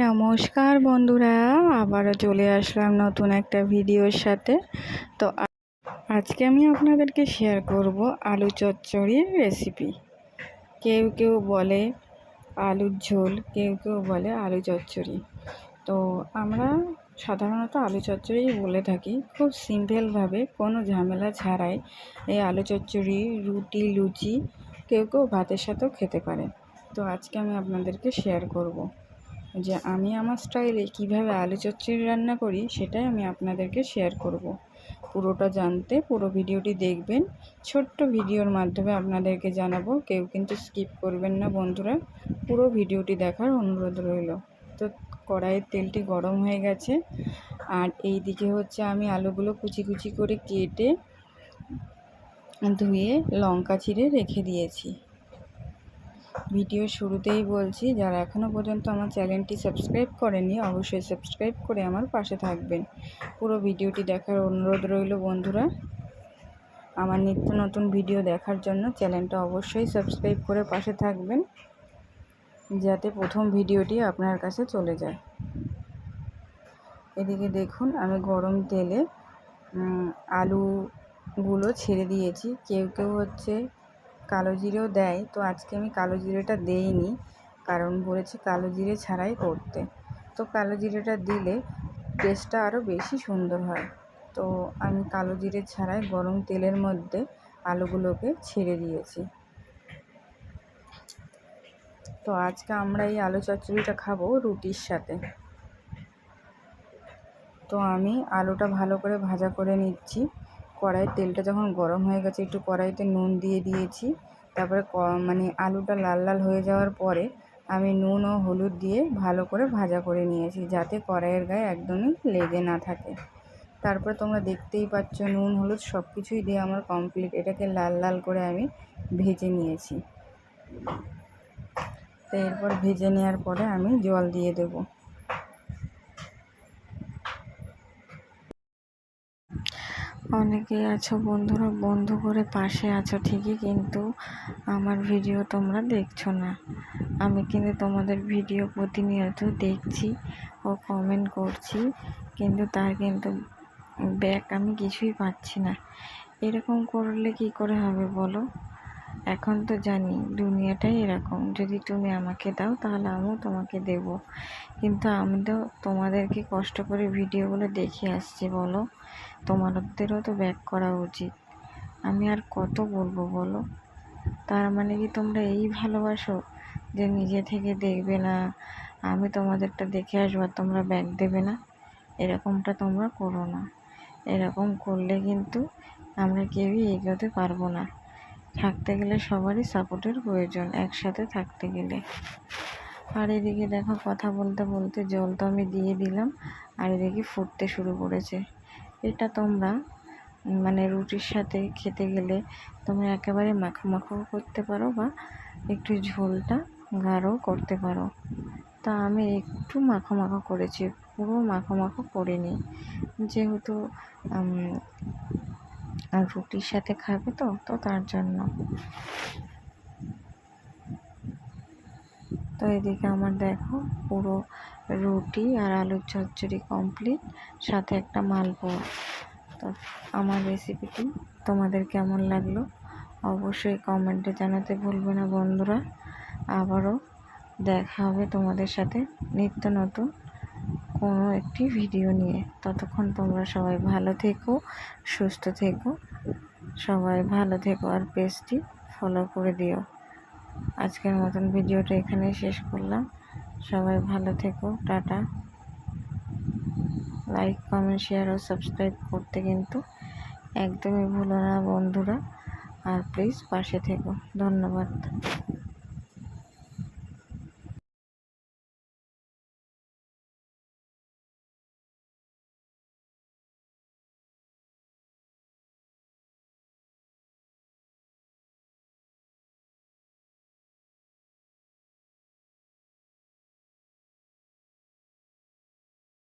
নমস্কার বন্ধুরা, আবারও চলে আসলাম নতুন একটা ভিডিওর সাথে। তো আজকে আমি আপনাদেরকে শেয়ার করব আলু চচ্চড়ির রেসিপি কেউ কেউ বলে আলুর ঝোল, কেউ কেউ বলে আলু চচ্চড়ি। তো আমরা সাধারণত আলু চচ্চড়ি বলে থাকি। খুব সিম্পলভাবে কোনো ঝামেলা ছাড়াই এই আলু চচ্চড়ি, রুটি, লুচি কেউ কেউ ভাতের সাথেও খেতে পারে। তো আজকে আমি আপনাদেরকে শেয়ার করব। যে আমি আমার স্টাইলে কীভাবে আলু চচ্চড়ি রান্না করি, সেটাই আমি আপনাদেরকে শেয়ার করব। পুরোটা জানতে পুরো ভিডিওটি দেখবেন। ছোট্ট ভিডিওর মাধ্যমে আপনাদেরকে জানাব, কেউ কিন্তু স্কিপ করবেন না বন্ধুরা। পুরো ভিডিওটি দেখার অনুরোধ রইল। তো কড়াইয়ের তেলটি গরম হয়ে গেছে। আর এই দিকে হচ্ছে আমি আলুগুলো কুচি কুচি করে কেটে ধুয়ে লঙ্কা চিড়ে রেখে দিয়েছি। ভিডিও শুরুতেই বলছি, যারা এখনও পর্যন্ত আমার চ্যানেলটি সাবস্ক্রাইব করেনি অবশ্যই সাবস্ক্রাইব করে আমার পাশে থাকবেন। পুরো ভিডিওটি দেখার অনুরোধ রইল বন্ধুরা। আমার নিত্য নতুন ভিডিও দেখার জন্য চ্যানেলটা অবশ্যই সাবস্ক্রাইব করে পাশে থাকবেন, যাতে প্রথম ভিডিওটি আপনার কাছে চলে যায়। এদিকে দেখুন, আমি গরম তেলে আলুগুলো ছেড়ে দিয়েছি। কেউ কেউ হচ্ছে কালো জিরেও দেয়। তো আজকে আমি কালো জিরেটা দেইনি, কারণ বলেছি কালো জিরে ছাড়াই করতে। তো কালো জিরেটা দিলে টেস্টটা আরও বেশি সুন্দর হয়। তো আমি কালো জিরে ছাড়াই গরম তেলের মধ্যে আলুগুলোকে ছেড়ে দিয়েছি। তো আজকে আমরা এই আলু চচ্চড়িটা খাব রুটির সাথে। তো আমি আলুটা ভালো করে ভাজা করে নিচ্ছি। কড়াইয়ের তেলটা যখন গরম হয়ে গেছে, একটু কড়াইতে নুন দিয়ে দিয়েছি। তারপরে মানে আলুটা লাল লাল হয়ে যাওয়ার পরে আমি নুন ও হলুদ দিয়ে ভালো করে ভাজা করে নিয়েছি, যাতে কড়াইয়ের গায়ে একদমই লেগে না থাকে। তারপরে তোমরা দেখতেই পাচ্ছ নুন, হলুদ সব কিছুই দিয়ে আমার কমপ্লিট এটাকে লাল লাল করে আমি ভেজে নিয়েছি। তো এরপর ভেজে নেওয়ার পরে আমি জল দিয়ে দেবো। অনেকেই আছো বন্ধুরা, বন্ধু করে পাশে আছো ঠিকই, কিন্তু আমার ভিডিও তোমরা দেখছ না। আমি কিন্তু তোমাদের ভিডিও প্রতিনিয়ত দেখছি ও কমেন্ট করছি, কিন্তু তার কিন্তু ব্যাক আমি কিছুই পাচ্ছি না। এরকম করলে কি করে হবে বলো? এখন তো জানি দুনিয়াটাই এরকম। যদি তুমি আমাকে দাও, তাহলে আমিও তোমাকে দেব। কিন্তু আমি তো তোমাদেরকে কষ্ট করে ভিডিওগুলো দেখে আসছি, বলো? তোমাদেরও তো ব্যাক করা উচিত। আমি আর কত বলব, বলো? তার মানে কি তোমরা এই ভালোবাসো যে নিজে থেকে দেখবে না, আমি তোমাদেরটা দেখে আসব তোমরা ব্যাক দেবে না? এরকমটা তোমরা করো না। এরকম করলে কিন্তু আমরা কেউই এগোতে পারব না। থাকতে গেলে সবারই সাপোর্টের প্রয়োজন, একসাথে থাকতে গেলে। আর এদিকে দেখো, কথা বলতে বলতে জল তো আমি দিয়ে দিলাম, আর এদিকে ফুটতে শুরু করেছে। এটা তোমরা মানে রুটির সাথে খেতে গেলে তোমরা একেবারে মাখো মাখো করতে পারো বা একটু ঝোলটা গাঢ় করতে পারো। তা আমি একটু মাখো মাখো করেছি, পুরো মাখো মাখো করিনি। যেহেতু আর রুটির সাথে খাবে তো তো তার জন্য। তো এদিকে আমার দেখো, পুরো রুটি আর আলুর চচ্চড়ি কমপ্লিট সাথে একটা মালপোয়া। তো আমার রেসিপিটি তোমাদের কেমন লাগল অবশ্যই কমেন্টে জানাতে ভুলবে না বন্ধুরা। আবারও দেখা হবে তোমাদের সাথে নিত্য নতুন কোনো একটি ভিডিও নিয়ে। ততক্ষণ তোমরা সবাই ভালো থেকো, সুস্থ থেকো। সবাই ভালো থেকো আর পেজটি ফলো করে দিও। আজকের মতন ভিডিওটা এখানে শেষ করলাম। সবাই ভালো থেকো, টাটা। লাইক কমেন্ট শেয়ার ও সাবস্ক্রাইব করতে কিন্তু একদমই ভুলো না বন্ধুরা। আর প্লিজ পাশে থেকো। ধন্যবাদ।